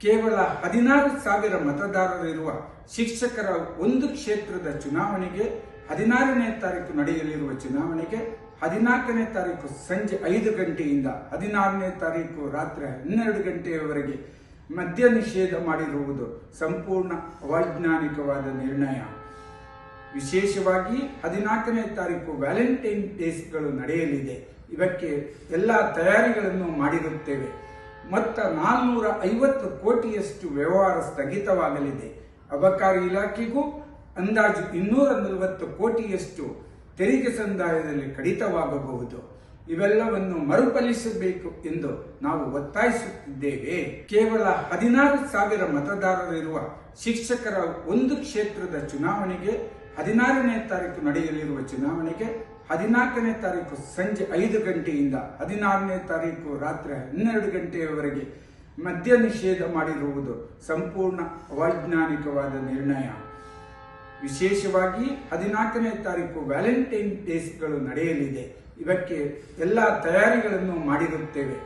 ಕೇವಲ ಹದಿನಾರು ಸಾವಿರ ಮತದಾರರಿರುವ ಶಿಕ್ಷಕರ ಒಂದು ಕ್ಷೇತ್ರದ ಚುನಾವಣೆಗೆ ಹದಿನಾರನೇ ತಾರೀಕು ನಡೆಯಲಿರುವ ಚುನಾವಣೆಗೆ ಹದಿನಾಲ್ಕನೇ ತಾರೀಕು ಸಂಜೆ ಐದು ಗಂಟೆಯಿಂದ ಹದಿನಾರನೇ ತಾರೀಕು ರಾತ್ರಿ ಹನ್ನೆರಡು ಗಂಟೆಯವರೆಗೆ ಮದ್ಯ ನಿಷೇಧ ಮಾಡಿರುವುದು ಸಂಪೂರ್ಣ ಅವೈಜ್ಞಾನಿಕವಾದ ನಿರ್ಣಯ. ವಿಶೇಷವಾಗಿ ಹದಿನಾಲ್ಕನೇ ತಾರೀಕು ವ್ಯಾಲೆಂಟೈನ್ ಡೇಸ್ಗಳು ನಡೆಯಲಿದೆ. ಇವಕ್ಕೆ ಎಲ್ಲ ತಯಾರಿಗಳನ್ನು ಮಾಡಿರುತ್ತೇವೆ. ಮೊತ್ತ ನಾಲ್ನೂರ ಐವತ್ತು ಕೋಟಿಯಷ್ಟು ವ್ಯವಹಾರ ಸ್ಥಗಿತವಾಗಲಿದೆ. ಅಬಕಾರಿ ಇಲಾಖೆಗೂ ಅಂದಾಜು ಇನ್ನೂರ ನಲವತ್ತು ಕೋಟಿಯಷ್ಟು ತೆರಿಗೆ ಸಂದಾಯದಲ್ಲಿ ಕಡಿತವಾಗಬಹುದು. ಇವೆಲ್ಲವನ್ನು ಮರುಪಲಿಸಬೇಕು ಎಂದು ನಾವು ಒತ್ತಾಯಿಸುತ್ತಿದ್ದೇವೆ. ಕೇವಲ ಹದಿನಾರು ಸಾವಿರ ಮತದಾರರಿರುವ ಶಿಕ್ಷಕರ ಒಂದು ಕ್ಷೇತ್ರದ ಚುನಾವಣೆಗೆ ಹದಿನಾರನೇ ತಾರೀಕು ನಡೆಯಲಿರುವ ಚುನಾವಣೆಗೆ ಹದಿನಾಲ್ಕನೇ ತಾರೀಕು ಸಂಜೆ ಐದು ಗಂಟೆಯಿಂದ ಹದಿನಾರನೇ ತಾರೀಕು ರಾತ್ರಿ ಹನ್ನೆರಡು ಗಂಟೆಯವರೆಗೆ ಮದ್ಯ ನಿಷೇಧ ಮಾಡಿರುವುದು ಸಂಪೂರ್ಣ ಅವೈಜ್ಞಾನಿಕವಾದ ನಿರ್ಣಯ. ವಿಶೇಷವಾಗಿ ಹದಿನಾಲ್ಕನೇ ತಾರೀಕು ವ್ಯಾಲೆಂಟೈನ್ ಡೇಸ್ಗಳು ನಡೆಯಲಿದೆ. ಇದಕ್ಕೆ ಎಲ್ಲ ತಯಾರಿಗಳನ್ನು ಮಾಡಿರುತ್ತೇವೆ.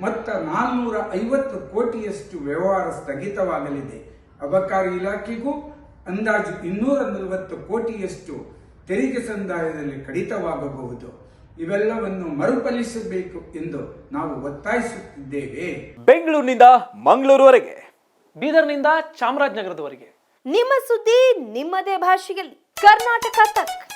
ಮೊತ್ತ ನಾಲ್ನೂರ ಐವತ್ತು ಕೋಟಿಯಷ್ಟು ವ್ಯವಹಾರ ಸ್ಥಗಿತವಾಗಲಿದೆ. ಅಬಕಾರಿ ಇಲಾಖೆಗೂ ಅಂದಾಜು ಇನ್ನೂರ ನಲವತ್ತು ಕೋಟಿಯಷ್ಟು ತೆರಿಗೆ ಸಂದಾಯದಲ್ಲಿ ಕಡಿತವಾಗಬಹುದು. ಇವೆಲ್ಲವನ್ನು ಮರುಪಲಿಸಬೇಕು ಎಂದು ನಾವು ಒತ್ತಾಯಿಸುತ್ತಿದ್ದೇವೆ. ಬೆಂಗಳೂರಿನಿಂದ ಮಂಗಳೂರುವರೆಗೆ. ಬೀದರ್ನಿಂದ ಚಾಮರಾಜನಗರದವರೆಗೆ. ನಿಮ್ಮ ಸುದ್ದಿ ನಿಮ್ಮದೇ ಭಾಷೆಯಲ್ಲಿ. ಕರ್ನಾಟಕ ತಕ್.